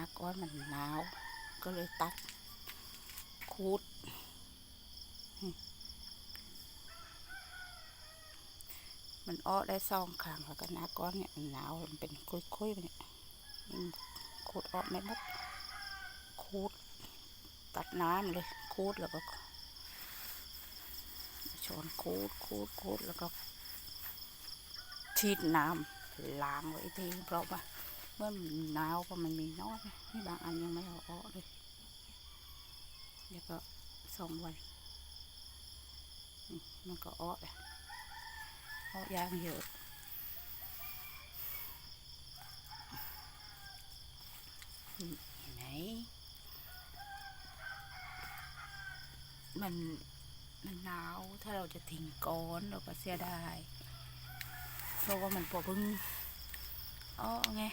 าก้อนมันหนาว ก็เลยตัดคูดมันอ้อได้ซองขางแล้วก็หนาก้อนเนี่ยหนาวมันเป็นคุยๆไปเนี่ยคูดอ้อไม่หมดคูดตัดน้ำเลยคูดแล้วก็ช้อนคูดคูดคูดแล้วก็ฉีดน้ำล้างไว้ทีเพราะว่า เมื่อมันหนาวก็มันมีน้อยนี่บางอันยังไม่เอาออกเลยเดี๋ยวก็สองวันมันก็ออกเลยออกยางเยอะนี่เห็นไหมมันมันหนาวถ้าเราจะทิ้งก้อนเราก็เสียดายเพราะว่ามันปอพึ่งอ้อไง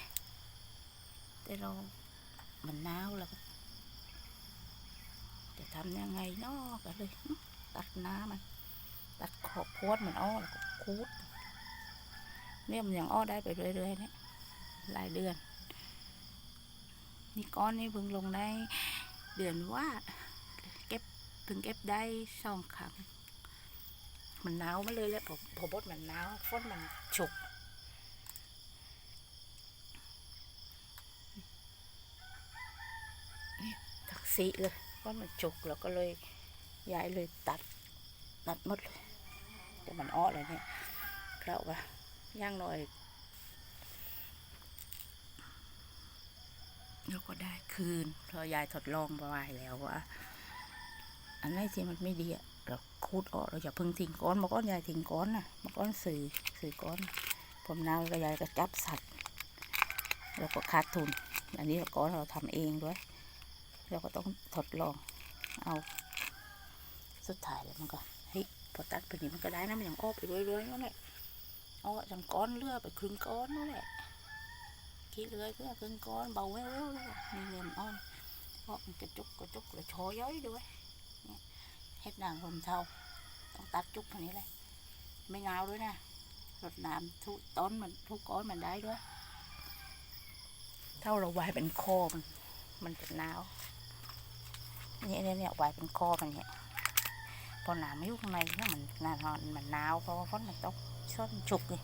รามันหนาวแล้ว จะทำยังไงเนาะก็เลย ตัดน้ำมัน ตัดขอบพวดมันอ้อแล้วก็คูดเนี่ยมันยังอ้อได้ไปเรื่อยๆเนี่ยหลายเดือน นี่ก้อนนี่เพิ่งลงได้เดือนว่าเก็บเพิ่งเก็บได้สองครั้งมันหนาวมาเลยและพอพอบดมันหนาวฝนมันฉุก นี่ ทักซีเลยฝนมันฉุกแล้วก็เลยย้ายเลยตัดตัดหมดเลยแต่มันอ้อเลยเนี่ยเราะว่าย่างหน่อยแล้วก็ได้คืนเพราะยายทดลองไปไว้แล้วว่าอันไหนที่มันไม่ดีอะเราคูดออกเราอย่าพึ่งทิ้งก้อนมาก้อนยายทิ้งก้อนนะมาก้อนสื่อสื่อก้อน ผมนาวก็ยายก็จับสัตว์เราก็ขาดทุน อันนี้ก้อนเราทำเองด้วย เราก็ต้องทดลองเอา สุดท้ายแล้วมันก็เฮ้ยพอตัดไปนี่มันก็ได้นะมันยังอ้อไปเรื่อยๆนั่นแหละอ้อจังก้อนเลือไปครึ่งก้อนนั่นแหละคิดเลยก็ครึ่งก้อนเบาแว่วๆเลยมีเงินอ้อนเพราะมันกระจุกกระจุกเลยโชย้อยด้วยเฮ็ดนางลมเทาต้องตัดจุกคนนี้เลยไม่เงาด้วยนะรดน้ำทุกต้นมันทุกก้อนมันได้ด้วย เท่าเราไว้เป็นคอมันมันจะหนาว เนี่ยเนี่ยเนี่ยไว้เป็นคอมันเนี่ยพอหนาวไม่อยู่ข้างในแล้วมันหนาวมันหนาวเพราะว่าฝนมันตกช่วงฉุกเลย